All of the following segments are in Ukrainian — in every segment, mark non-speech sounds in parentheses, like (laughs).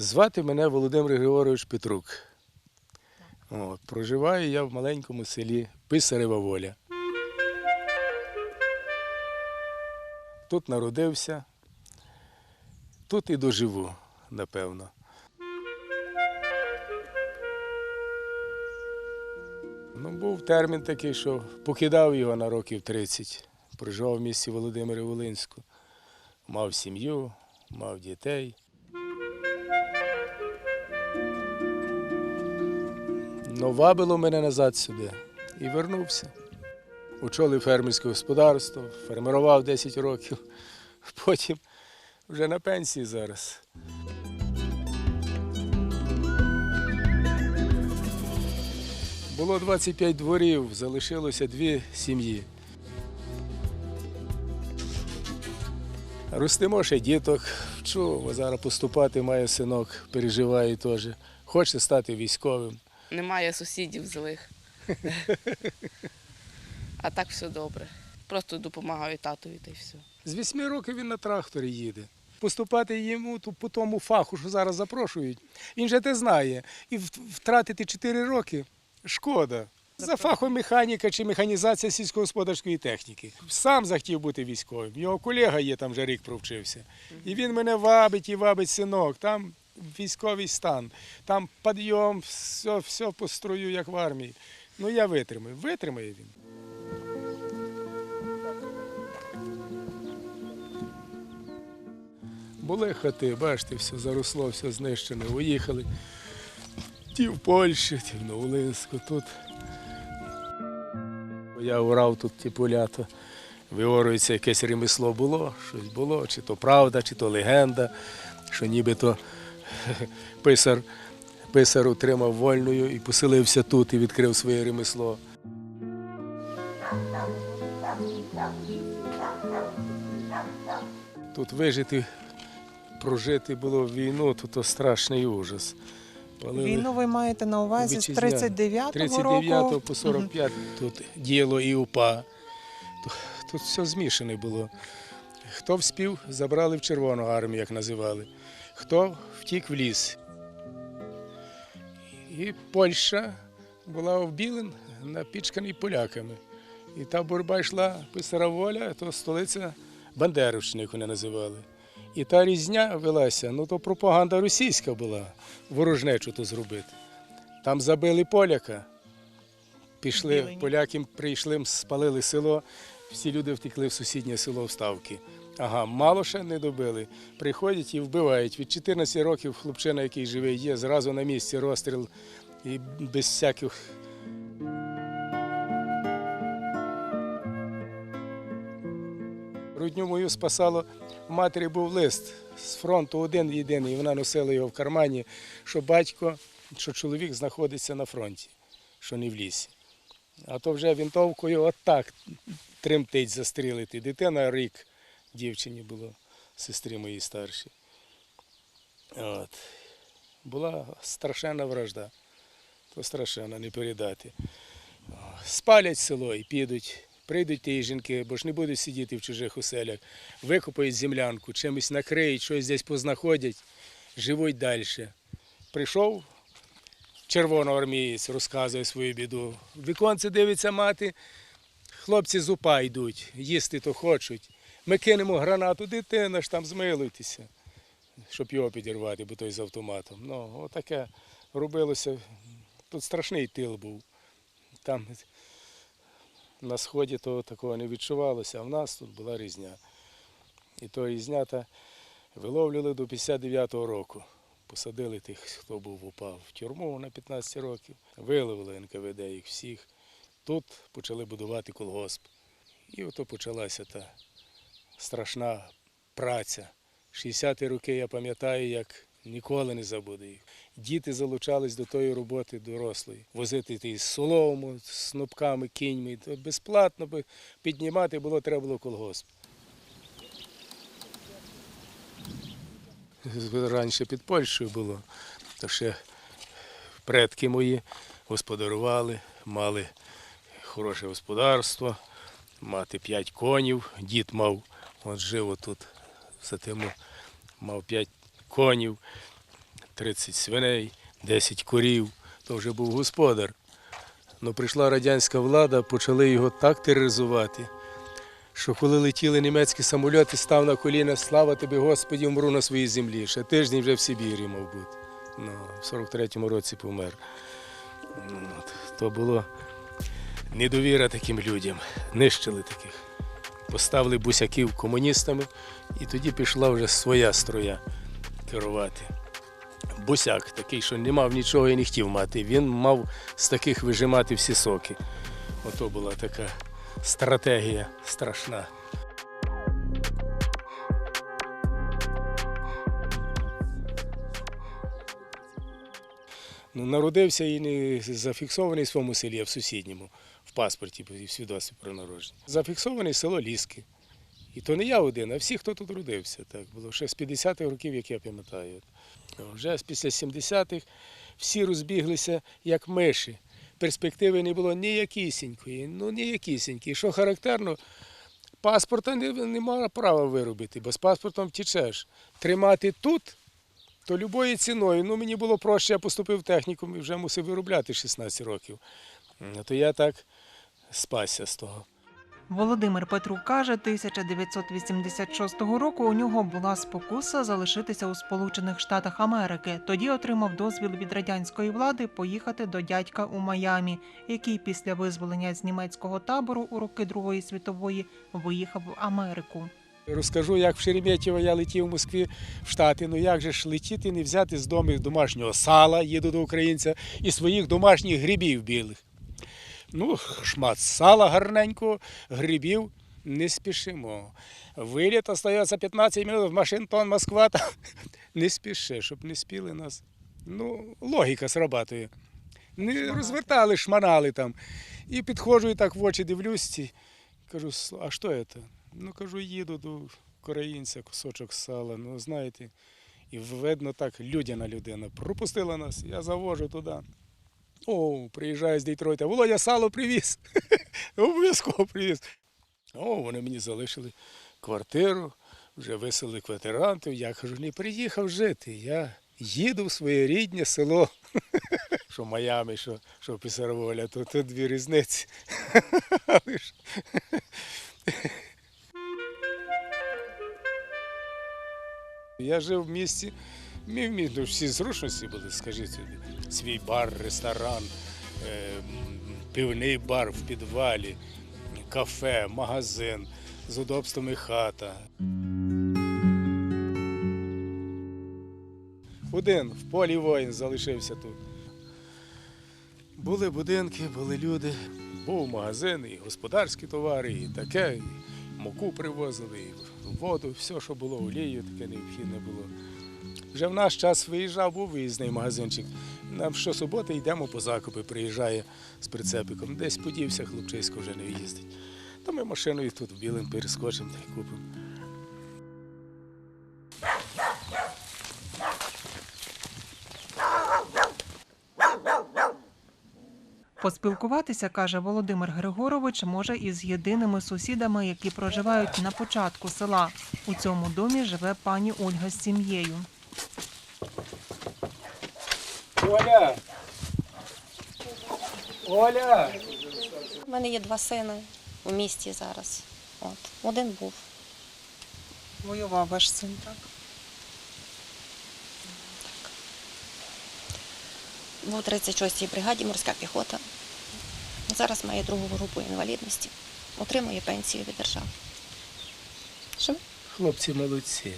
Звати мене Володимир Григорович Петрук. От, проживаю я в маленькому селі Писарева Воля. Тут народився, тут і доживу, напевно. Ну, був термін такий, що покидав його на років 30. Проживав в місті Володимирі Волинську. Мав сім'ю, мав дітей. Но вабило мене назад сюди і вернувся. Очолив фермерське господарство, фермерував 10 років, потім вже на пенсії зараз. Було 25 дворів, залишилося дві сім'ї. Ростимо ще діток, вчу, зараз поступати має синок, переживає теж. Хоче стати військовим. Немає сусідів злих. (laughs) А так все добре. Просто допомагаю татові та й все. З вісьми років він на тракторі їде. Поступати йому по тому фаху, що зараз запрошують, він же те знає. І втратити 4 роки шкода. За фахом механіка чи механізація сільськогосподарської техніки. Сам захотів бути військовим. Його колега є там вже рік провчився. І він мене вабить і вабить синок. Там військовий стан, там підйом, все, все по строю, як в армії. Ну я витримаю. Витримає він. Були хати, бачите, все заросло, все знищене. Уїхали. Ті в Польщі, ті в Новолинську, тут. Я урав тут ті поля, то якесь ремесло було, щось було, чи то правда, чи то легенда, що нібито (laughs) писар, писар утримав вольною і поселився тут і відкрив своє ремесло. Тут вижити, прожити було війну, то, то страшний ужас. Палили Війну ви маєте на увазі з 39-го 39 року? по 45 тут діяло і УПА. Тут, тут все змішане було. Хто вспів, забрали в Червону армію, як називали. Хто втік в ліс. І Польща була обілен, напічканий поляками. І та боротьба йшла писара воля, то столиця Бандерівщини, як вони називали. І та різня велася, ну то пропаганда російська була, ворожнечу то зробити. Там забили поляка. Пішли, поляки прийшли, спалили село, всі люди втекли в сусіднє село Вставки. Ага, мало ще не добили. Приходять і вбивають. Від 14 років хлопчина, який живий, є, зразу на місці розстріл і без всяких. Рудню мою спасало. У матері був лист з фронту один єдиний, і вона носила його в кармані, що батько, що чоловік знаходиться на фронті, що не в лісі. А то вже вінтовкою отак тремтить застрілити. Дитина рік дівчині було, сестрі моїй старшій. От. Була страшенна вражда. То страшенно не передати. Спалять село і підуть. Прийдуть ті жінки, бо ж не будуть сидіти в чужих оселях, викопають землянку, чимось накриють, щось десь познаходять, живуть далі. Прийшов червоноармієць, розказує свою біду. Віконце дивиться мати, хлопці з упа йдуть, їсти то хочуть. Ми кинемо гранату, дитина ж там змилуйтеся, щоб його підірвати, бо той з автоматом. Ну, отаке робилося. Тут страшний тил був. Там на сході то такого не відчувалося, а в нас тут була різня. І то різнята виловлювали до 59-го року. Посадили тих, хто був упав в тюрму на 15 років, виловили НКВД їх всіх. Тут почали будувати колгосп. І ото почалася та страшна праця. 60-ті роки я пам'ятаю, як ніколи не забуду їх. Діти залучались до тої роботи дорослої. Возити ті солому, снопками, кіньми. То безплатно піднімати було, треба було колгосп. Раніше під Польщею було, то ще предки мої господарували, мали хороше господарство, мати п'ять конів, дід мав, от жив отут, за тим мав п'ять конів. 30 свиней, 10 корів, то вже був господар. Ну, прийшла радянська влада, почали його так тероризувати, що коли летіли німецькі самольоти, став на коліна, слава тобі, Господі, умру на своїй землі. Ще тиждень вже в Сибірі, мав бути. Ну, в 43-му році помер. Ну, от, То було недовіра таким людям. Нищили таких. Поставили бусяків комуністами, і тоді пішла вже своя строя керувати. Бусяк такий, що не мав нічого і не хотів мати. Він мав з таких вижимати всі соки. Ото була така стратегія страшна. Ну, народився і не зафіксований в своєму селі, а в сусідньому, паспорті, і в свідоцтві про народження. Зафіксований село Ліски. І то не я один, а всі, хто тут родився. Так було ще з 50-х років, як я пам'ятаю. Вже після 70-х всі розбіглися як миші. Перспективи не було ніякісінької, ну ніякісінької. Що характерно, паспорта не, немає права виробити, бо з паспортом втічеш. Тримати тут, то любою ціною. Ну, мені було проще, я поступив в технікум і вже мусив виробляти 16 років. То я так спасся з того. Володимир Петрук каже, 1986 року у нього була спокуса залишитися у Сполучених Штатах Америки. Тоді отримав дозвіл від радянської влади поїхати до дядька у Майамі, який після визволення з німецького табору у роки Другої світової виїхав в Америку. Розкажу, як в Шереметьєво я летів в Москві в Штати. Ну як же ж летіти, не взяти з дому домашнього сала, їду до українця, і своїх домашніх грибів білих. Ну, шмат сала гарненького, грибів не спішимо. Виліт остається 15 минут в Машинтон, Москва. Там. Не спіши, щоб не спіли нас. Ну, логіка срабатує. Не розвертали, шманали там. І підходжу і так в очі дивлюсь. ці, Кажу, а що це? Ну, кажу, їду до українця, кусочок сала. Ну, знаєте, і видно так, людяна людина. Пропустила нас, я завожу туди. О, приїжджаю з Детройта. Володя сало привіз. (laughs) Обов'язково привіз. О, вони мені залишили квартиру, вже виселили квартирантів. Я кажу, не приїхав жити. Я їду в своє рідне село. (laughs) Що Майами, що, що Писароволя, то, то дві різниці. (laughs) Я жив в місті, міст, ну, всі зручності були, скажіть. Свій бар, ресторан, е, пивний бар в підвалі, кафе, магазин, з удобствами хата. Один в полі воїн залишився тут. Були будинки, були люди, був магазин, і господарські товари, і таке, і муку привозили, і воду, все, що було, олію, таке необхідне було. Вже в наш час виїжджав, був виїзний магазинчик. Нам щосуботи йдемо по закупи, приїжджає з прицепиком. Десь подівся, хлопчисько вже не їздить. То ми машиною тут в білим перескочимо та й купимо. Поспілкуватися, каже Володимир Григорович, може із єдиними сусідами, які проживають на початку села. У цьому домі живе пані Ольга з сім'єю. Оля! Оля! У мене є два сини у місті зараз. От. Один був. Воював ваш син, так? Був у 36-й бригаді морська піхота. Зараз має другу групу інвалідності. Отримує пенсію від держави. Що? Хлопці молодці.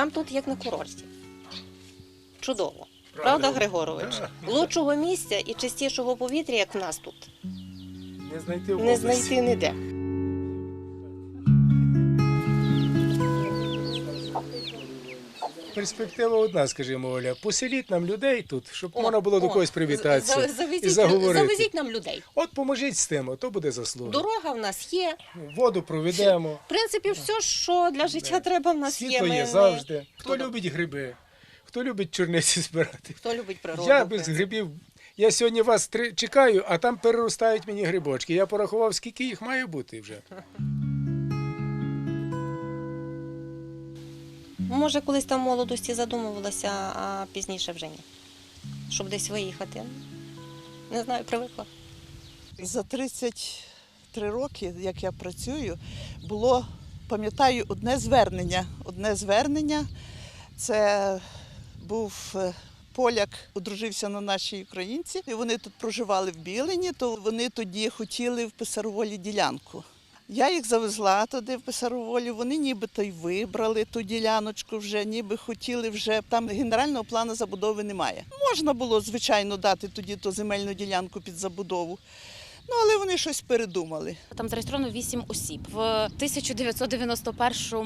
Нам тут як на курорті. Чудово. Правда, Григорович? Лучшого місця і чистішого повітря, як в нас тут, Не знайти в не області. знайти ніде. Перспектива одна, скажімо, Оля. Поселіть нам людей тут, щоб О, можна було до когось привітатися за- і завезіть, заговорити. завезіть нам людей. От поможіть з тим, то буде заслуга. Дорога в нас є. Воду проведемо. В принципі, все, що для життя треба, в нас є. Світло Ми- є ми- завжди. Хто Хто любить гриби, хто любить чорниці збирати. Хто любить природу. Я в без принципі. грибів Я сьогодні вас три- чекаю, а там переростають мені грибочки. Я порахував, скільки їх має бути вже. Може, колись там в молодості задумувалася, а пізніше вже ні. Щоб десь виїхати. Не знаю, привикла. За 33 роки, як я працюю, було, пам'ятаю, одне звернення. Одне звернення це був е, поляк, одружився на нашій українці, і вони тут проживали в Білині, то вони тоді хотіли в Писароволі ділянку. Я їх завезла туди в Писароволі, вони нібито й вибрали ту діляночку вже, ніби хотіли вже. Там генерального плану забудови немає. Можна було, звичайно, дати тоді ту земельну ділянку під забудову. Ну, але вони щось передумали. Там зареєстровано 8 осіб. В 1991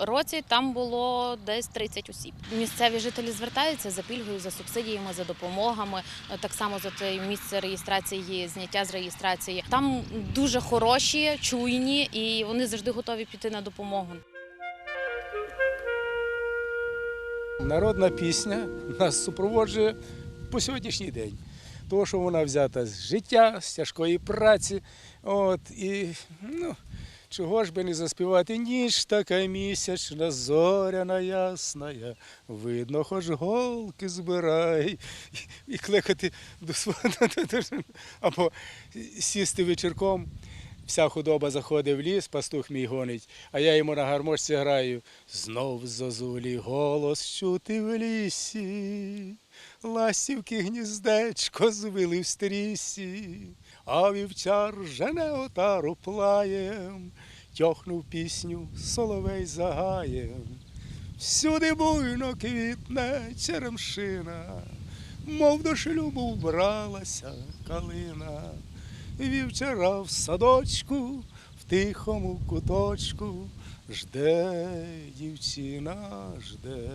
році там було десь 30 осіб. Місцеві жителі звертаються за пільгою, за субсидіями, за допомогами. Так само за те місце реєстрації, зняття з реєстрації. Там дуже хороші, чуйні, і вони завжди готові піти на допомогу. Народна пісня нас супроводжує по сьогоднішній день. Тому що вона взята з життя, з тяжкої праці. От, і ну, чого ж би не заспівати ніч така місячна, зоряна ясна, видно, хоч голки збирай. І, кликати до свого (laughs) або сісти вечірком. Вся худоба заходить в ліс, пастух мій гонить, а я йому на гармошці граю. Знов зозулі голос чути в лісі, ластівки гніздечко звили в стрісі, а вівчар жене отару плаєм, тьохнув пісню соловей загаєм. Всюди буйно квітне черемшина, мов до шлюбу вбралася калина. Вівчара в садочку, в тихому куточку, жде дівчина, жде.